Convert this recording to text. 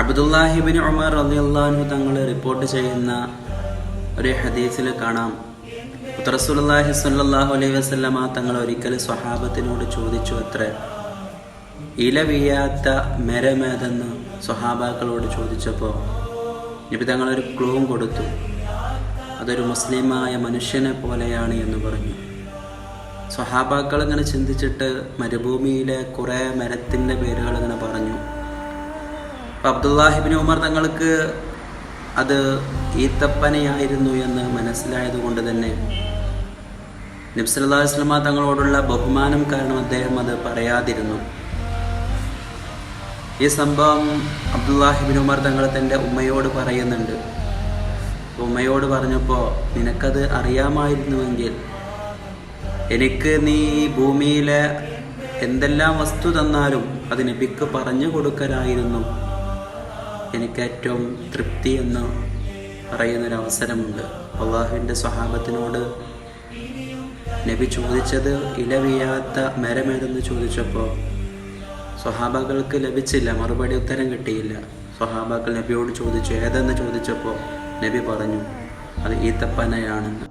അബ്ദുല്ലാഹിബിൻ ഉമർ റളിയല്ലാഹു തങ്ങൾ റിപ്പോർട്ട് ചെയ്യുന്ന ഒരു ഹദീസിൽ കാണാം. ഉത്തറസുല്ലാഹി സ്വല്ലല്ലാഹു അലൈഹി വസല്ലമ തങ്ങൾ ഒരിക്കൽ സ്വഹാബത്തിനോട് ചോദിച്ചു അത്ര ഇല വീയാത്ത മരമേതെന്ന് സ്വഹാബാക്കളോട് ചോദിച്ചപ്പോൾ നബി തങ്ങളൊരു ക്ലൂവും കൊടുത്തു. അതൊരു മുസ്ലിമായ മനുഷ്യനെ പോലെയാണ് എന്ന് പറഞ്ഞു. സ്വഹാബാക്കൾ ഇങ്ങനെ ചിന്തിച്ചിട്ട് മരുഭൂമിയിലെ കുറേ മരത്തിന്റെ പേരുകൾ ഇങ്ങനെ പറഞ്ഞു. അപ്പൊ അബ്ദുല്ലാഹിബിൻ ഉമർ തങ്ങൾക്ക് അത് ഈത്തപ്പനയായിരുന്നു എന്ന് മനസ്സിലായത് കൊണ്ട് തന്നെ നബ്സല്ലാ വസ്ലമ തങ്ങളോടുള്ള ബഹുമാനം കാരണം അദ്ദേഹം അത് പറയാതിരുന്നു. ഈ സംഭവം അബ്ദുല്ലാഹിബിൻ ഉമർ തങ്ങൾ തന്റെ ഉമ്മയോട് പറയുന്നുണ്ട്. ഉമ്മയോട് പറഞ്ഞപ്പോൾ നിനക്കത് അറിയാമായിരുന്നുവെങ്കിൽ എനിക്ക് നീ ഭൂമിയിലെ എന്തെല്ലാം വസ്തു തന്നാലും അത് നബിക്ക് പറഞ്ഞു കൊടുക്കലായിരുന്നു. എനിക്ക് ഏറ്റവും തൃപ്തി എന്ന് പറയുന്നൊരവസരമുണ്ട്. അള്ളാഹുവിന്റെ സ്വഹാബത്തിനോട് നബി ചോദിച്ചത് ഇലവിയാത്ത മരമേതെന്ന് ചോദിച്ചപ്പോൾ സ്വഹാബാക്കൾക്ക് ലഭിച്ചില്ല മറുപടി ഉത്തരം കിട്ടിയില്ല. സ്വഹാബാക്കൾ നബിയോട് ചോദിച്ചു ഏതെന്ന് ചോദിച്ചപ്പോൾ നബി പറഞ്ഞു അത് ഈത്തപ്പനയാണെന്ന്.